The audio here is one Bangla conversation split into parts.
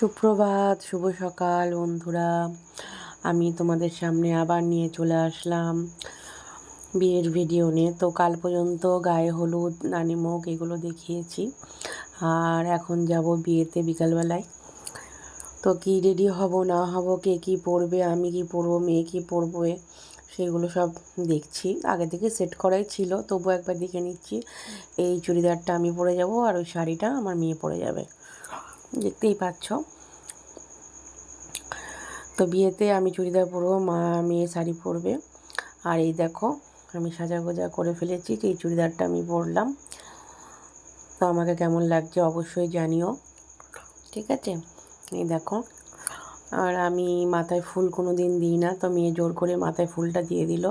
সুপ্রভাত, শুভ সকাল বন্ধুরা। আমি তোমাদের সামনে আবার নিয়ে চলে আসলাম বিয়ের ভিডিও নিয়ে। তো কাল পর্যন্ত গায়ে হলুদ নানিমুখ এগুলো দেখিয়েছি। আর এখন যাব বিয়েতে বিকালবেলায়। তো কি রেডি হব, না হব, কে কী পরবে, আমি কি পরবো, মেয়ে কী পরবে, সেগুলো সব দেখছি। আগে থেকে সেট করাই ছিল তবু একবার দেখে নিচ্ছি। এই চুড়িদারটা আমি পরে যাব আর ওই শাড়িটা আমার মেয়ে পরে যাবে। দেখতেই পাচ্ছ। তো বিয়েতে আমি চুড়িদার পরবো, মা মেয়ে শাড়ি পরবে। আর এই দেখো, আমি সাজা গোজা করে ফেলেছি এই চুড়িদারটা আমি পরলাম। তো আমাকে কেমন লাগছে অবশ্যই জানিও, ঠিক আছে? এই দেখো, আর আমি মাথায় ফুল কোনো দিন দিই না, তো মেয়ে জোর করে মাথায় ফুলটা দিয়ে দিল।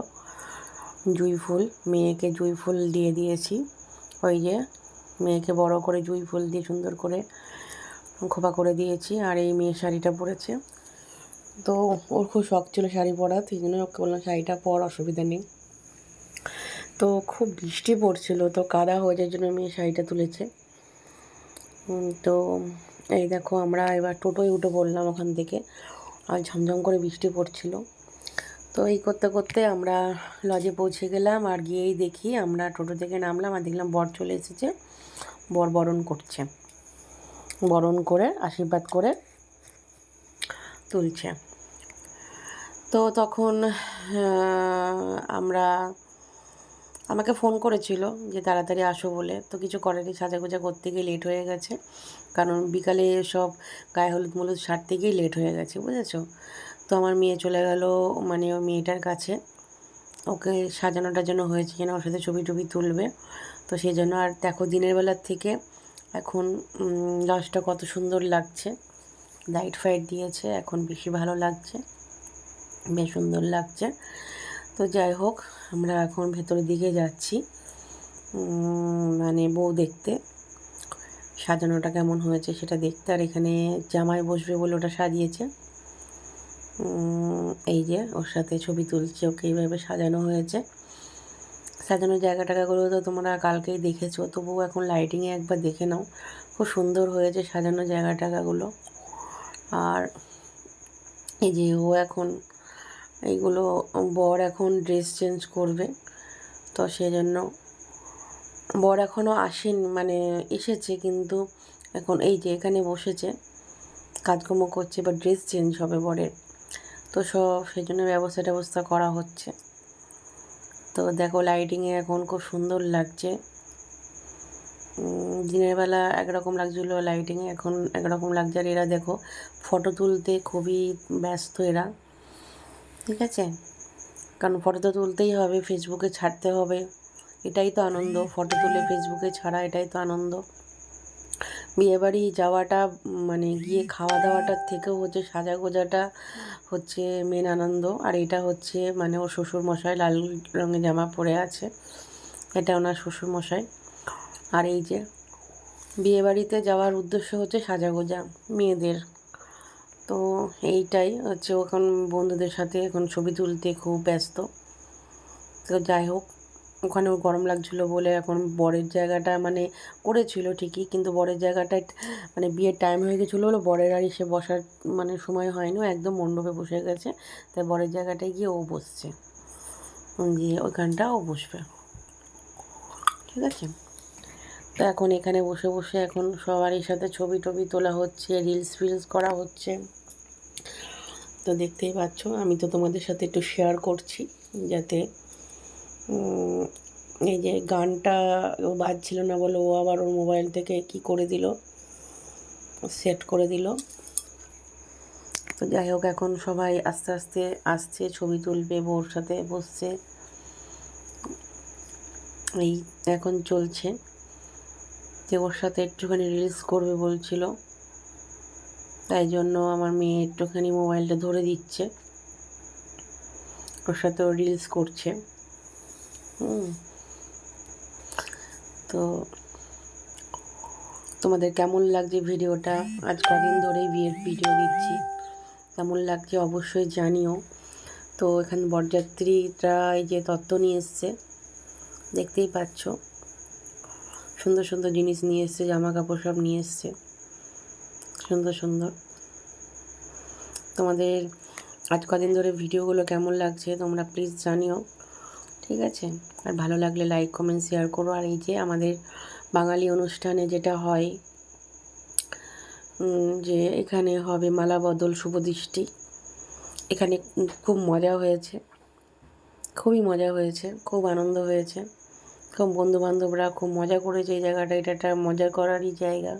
জুঁই ফুল, মেয়েকে জুঁই ফুল দিয়ে দিয়েছি। ওই যে, মেয়েকে বড় করে জুঁই ফুল দিয়ে সুন্দর করে খোপা করে দিয়েছি আর এই মেয়ের শাড়িটা পরেছে। তো ওর খুব শখ ছিল শাড়ি পরা সেই জন্য ওকে বললাম, শাড়িটা পর, অসুবিধা নেই। তো খুব বৃষ্টি পড়ছিল, তো কাদা হয়ে যাওয়ার জন্য মেয়ে শাড়িটা তুলেছে। তো এই দেখো, আমরা এবার টোটোয় উঠে পড়লাম ওখান থেকে। আর ঝমঝম করে বৃষ্টি পড়ছিল। তো এই করতে করতে আমরা লজে পৌঁছে গেলাম আর গিয়েই দেখি আমরা টোটো থেকে নামলাম আর দেখলাম বর চলে এসেছে। বর বরণ করছে। বরণ করে, আশীর্বাদ করে তুলছে। তো তখন আমরা, আমাকে ফোন করেছিল যে তাড়াতাড়ি আসো বলে। তো কিছু করেনি, সাজাগোজা করতে গিয়ে লেট হয়ে গেছে। কারণ বিকালে সব গায়ে হলুদ মলুদ সারতে গিয়ে লেট হয়ে গেছে, বুঝেছ? তো আমার মেয়ে চলে গেল মানে ও মেয়েটার কাছে। ওকে সাজানো টাজানো হয়েছে কিনা, ওর সাথে ছবি টবি তুলবে। তো সেই জন্য আর দেখো, দিনের বেলার থেকে এখন লজটা কত সুন্দর লাগছে। লাইট ফাইট দিয়েছে, এখন বেশি ভালো লাগছে। বেশ সুন্দর লাগছে। তো যাই হোক, আমরা এখন ভেতরের দিকে যাচ্ছি। মানে বউ দেখতে। সাজানোটা কেমন হয়েছে সেটা দেখতে। আর এখানে জামাই বসবে বলে ওটা সাজিয়েছে। এই যে ওর সাথে ছবি তুলছে, ওকে এইভাবে সাজানো হয়েছে। সাজানো জায়গা টাকাগুলো তো তোমরা কালকেই দেখেছ। তবুও এখন লাইটিংয়ে একবার দেখে নাও। খুব সুন্দর হয়েছে সাজানো জায়গা টাকাগুলো আর এই যে ও এখন, এইগুলো বর এখন ড্রেস চেঞ্জ করবে। তো সেজন্য বর এখনও আসেনি মানে এসেছে কিন্তু এখন এই যে এখানে বসেছে, কাজকর্ম করছে বা ড্রেস চেঞ্জ হবে বরের। তো সব সেই জন্য ব্যবস্থা ট্যবস্থা করা হচ্ছে। তো দেখো লাইটিংয়ে এখন খুব সুন্দর লাগছে। দিনের বেলা একরকম লাগছিল লাইটিংয়ে এখন একরকম লাগছে। আর এরা দেখো ফটো তুলতে খুবই ব্যস্ত এরা। ঠিক আছে? কারণ ফটো তো তুলতেই হবে ফেসবুকে ছাড়তে হবে। এটাই তো আনন্দ ফটো তুলে ফেসবুকে ছাড়া এটাই তো আনন্দ। বিয়েবাড়ি যাওয়াটা মানে গিয়ে খাওয়া দাওয়াটার থেকেও হচ্ছে সাজা গোজাটা হচ্ছে মেন আনন্দ। আর এটা হচ্ছে মানে ওর শ্বশুর মশাই লাল রঙের জামা পরে আছে। এটা ওনার শ্বশুর মশাই আর এই যে বিয়েবাড়িতে যাওয়ার উদ্দেশ্য হচ্ছে সাজাগোজা মেয়েদের। তো এইটাই হচ্ছে এখন বন্ধুদের সাথে এখন ছবি তুলতে খুব ব্যস্ত। তো যাই হোক ওখানেও গরম লাগছিল বলে এখন বরের জায়গাটা মানে করেছিল ঠিকই, কিন্তু বরের জায়গাটা মানে বিয়ের টাইম হয়ে গেছিল বলে বরের আর এসে বসার মানে সময় হয়নি একদম মণ্ডপে বসে গেছে, তাই বরের জায়গাটায় গিয়ে ও বসছে। গিয়ে ওইখানটা ও বসবে। ঠিক আছে? তো এখন এখানে বসে বসে এখন সবারই সাথে ছবি টবি তোলা হচ্ছে রিলস ফিলস করা হচ্ছে। তো দেখতেই পাচ্ছ, আমি তো তোমাদের সাথে একটু শেয়ার করছি, যাতে এই যে গানটা ও বাজছিল না বলে ও আবার ওর মোবাইল থেকে কি করে দিল? সেট করে দিল। তো যাই হোক, এখন সবাই আস্তে আস্তে আসছে, ছবি তুলবে, বউর সাথে বসছে। এই এখন চলছে। যে ওর সাথে একটুখানি রিলস করবে বলছিল। তাই জন্য আমার মেয়ে একটুখানি মোবাইলটা ধরে দিচ্ছে। ওর সাথে ও রিলস করছে। হুম। তো তোমাদের কেমন লাগছে ভিডিওটা? আজ কদিন ধরেই বিয়ের ভিডিও দিচ্ছি। কেমন লাগছে অবশ্যই জানিও। তো এখানে বরযাত্রীরা এই যে তত্ত্ব নিয়ে এসছে, দেখতেই পাচ্ছ। সুন্দর সুন্দর জিনিস নিয়ে এসছে জামা কাপড় সব নিয়ে এসছে। সুন্দর সুন্দর। তোমাদের আজ কদিন ধরে ভিডিওগুলো কেমন লাগছে তোমরা প্লিজ জানিও। ঠিক আছে? আর ভালো লাগলে লাইক কমেন্ট শেয়ার করো। আর এই যে আমাদের বাঙালি অনুষ্ঠানে যেটা হয় যে এখানে হবে মালা বদল শুভদৃষ্টি এখানে খুব মজা হয়েছে। খুবই মজা হয়েছে। খুব আনন্দ হয়েছে। খুব বন্ধুবান্ধবরা খুব মজা করেছে এই জায়গাটা। এটা একটা মজা করারই জায়গা।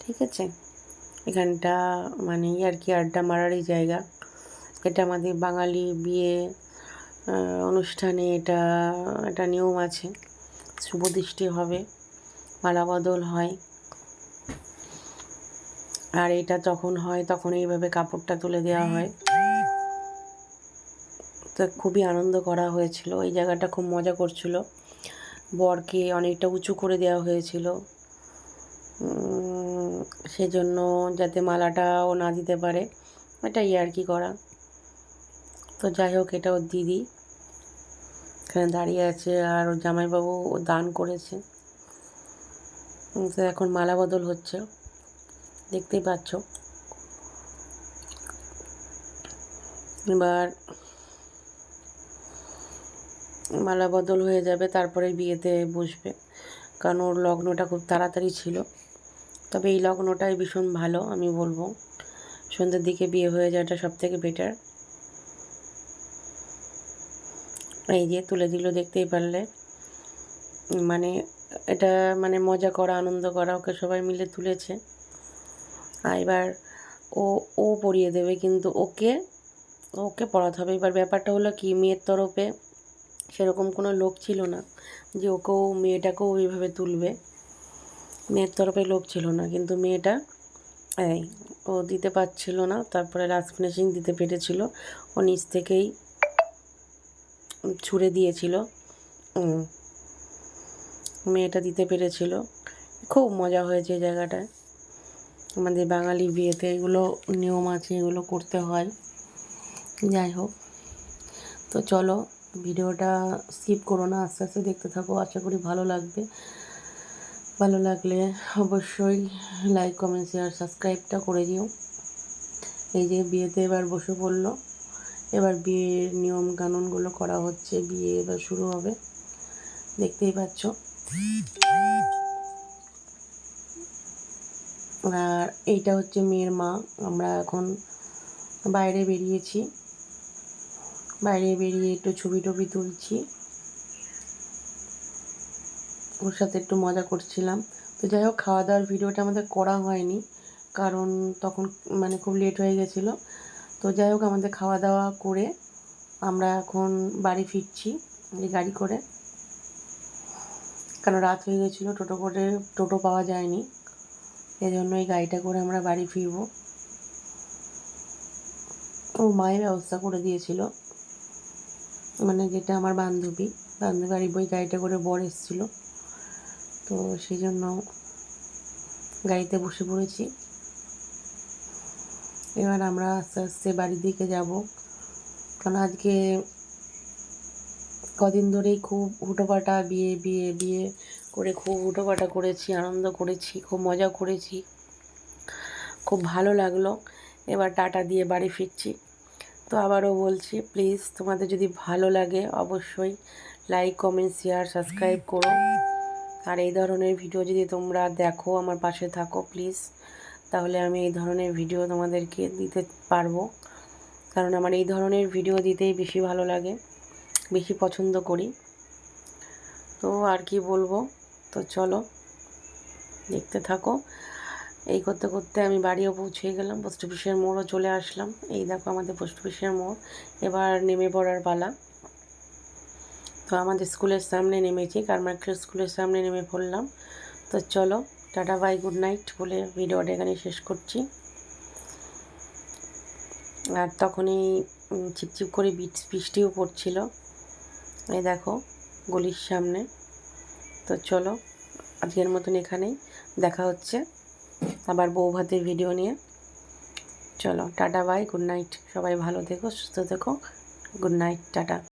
ঠিক আছে? এখানটা মানে আর কি, আড্ডা মারারই জায়গা। এটা আমাদের বাঙালি বিয়ে অনুষ্ঠানে এটা একটা নিয়ম আছে। শুভদৃষ্টি হবে মালা বদল হয়। আর এটা যখন হয়, তখন এইভাবে কাপড়টা তুলে দেওয়া হয়। তো খুবই আনন্দ করা হয়েছিল। এই জায়গাটা খুব মজা করছিল। বরকে অনেকটা উঁচু করে দেওয়া হয়েছিল। সেজন্য যাতে মালাটা ও না দিতে পারে এটা ইয়ার্কি করা। তো যাই হোক, এটা ওর দিদি। এখানে দাঁড়িয়ে আছে আর ওর জামাইবাবু দান করেছে। তো এখন মালা বদল হচ্ছে। দেখতেই পাচ্ছ। এবার মালা বদল হয়ে যাবে তারপরে বিয়েতে বসবে। কারণ ওর লগ্নটা খুব তাড়াতাড়ি ছিল। তবে এই লগ্নটাই ভীষণ ভালো, আমি বলব। সন্ধ্যের দিকে বিয়ে হয়ে যাওয়াটা সব থেকে বেটার এই যে তুলে দিল দেখতেই পারলে। মানে এটা মানে মজা করা, আনন্দ করা, ওকে সবাই মিলে তুলেছে। আর এবার ও ও পড়িয়ে দেবে কিন্তু ওকে ওকে পড়াতে হবে। এবার ব্যাপারটা হলো কি, মেয়ের তরফে সেরকম কোনো লোক ছিল না যে ওকেও, মেয়েটাকেও ওইভাবে তুলবে। মেয়ের তরফে লোক ছিল না, কিন্তু মেয়েটা এই ও দিতে পারছিল না। তারপরে লাস্ট ফিনিশিং দিতে পেরেছিল। ও নিচ থেকেই ছুঁড়ে দিয়েছিল। মেয়েটা দিতে পেরেছিল। খুব মজা হয়েছে জায়গাটায়। আমাদের বাঙালি বিয়েতে এগুলো নিয়ম আছে, এগুলো করতে হয়। যাই হোক। তো চলো, ভিডিওটা স্কিপ করো না, আস্তে আস্তে দেখতে থাকো। আশা করি ভালো লাগবে। ভালো লাগলে অবশ্যই লাইক কমেন্ট শেয়ার সাবস্ক্রাইবটা করে দিও। এই যে বিয়েতে এবার বসে পড়ল। এবার বিয়ের নিয়ম কানুনগুলো করা হচ্ছে, বিয়ে এবার শুরু হবে। দেখতেই পাচ্ছ। আর এইটা হচ্ছে মেয়ের মা। আমরা এখন বাইরে বেরিয়েছি। বাইরে বেরিয়ে একটু ছবি টবি তুলছি। ওর সাথে একটু মজা করছিলাম। তো যাই হোক খাওয়া দাওয়ার ভিডিওটা আমাদের করা হয়নি, কারণ তখন মানে খুব লেট হয়ে গেছিল। তো যাই হোক, আমাদের খাওয়া দাওয়া করে আমরা এখন বাড়ি ফিরছি, এই গাড়ি করে। কারণ রাত হয়ে গেছিল, টোটো করে, টোটো পাওয়া যায়নি। এই জন্য এই গাড়িটা করে আমরা বাড়ি ফিরবো। ও মায়ের ব্যবস্থা করে দিয়েছিল। মানে যেটা আমার বান্ধবী বান্ধবী বাড়ি বই গাড়িটা করে বর এসেছিল। তো সেই জন্য গাড়িতে বসে পড়েছি। এবার আমরা আস্তে আস্তে বাড়ির দিকে যাব। কারণ আজকে কদিন ধরেই খুব হুটোপাটা বিয়ে বিয়ে বিয়ে করে খুব হুটোপাটা করেছি, আনন্দ করেছি, খুব মজা করেছি। খুব ভালো লাগল। এবার টাটা দিয়ে বাড়ি ফিরছি। তো আবারও বলছি প্লিজ তোমাদের যদি ভালো লাগে অবশ্যই লাইক কমেন্ট শেয়ার সাবস্ক্রাইব করো। আর এই ধরনের ভিডিও যদি তোমরা দেখো, আমার পাশে থাকো প্লিজ তাহলে আমি এই ধরনের ভিডিও তোমাদেরকে দিতে পারব। কারণ আমার এই ধরনের ভিডিও দিতেই বেশি ভালো লাগে, বেশি পছন্দ করি। তো আর কি বলব? তো চলো, দেখতে থাকো। এই করতে করতে আমি বাড়িও পৌঁছে গেলাম পোস্ট অফিসের মোড়ও চলে আসলাম। এই দেখো আমাদের পোস্ট অফিসের মোড়, এবার নেমে পড়ার পালা। তো আমাদের স্কুলের সামনে নেমেছি কারমার্কেল স্কুলের সামনে নেমে পড়লাম। তো চলো টাটা, বাই, গুড নাইট বলে ভিডিওটা এখানে শেষ করছি। আর তখনই ছিপছিপ করে বৃষ্টি বৃষ্টিও পড়ছিল। এই দেখো, গলির সামনে। তো চলো, আজকের মতন এখানেই। দেখা হচ্ছে আবার বউ ভাতের ভিডিও নিয়ে। চলো, টাটা, বাই, গুড নাইট। সবাই ভালো থেকো, সুস্থ থেকো। Good night, tata.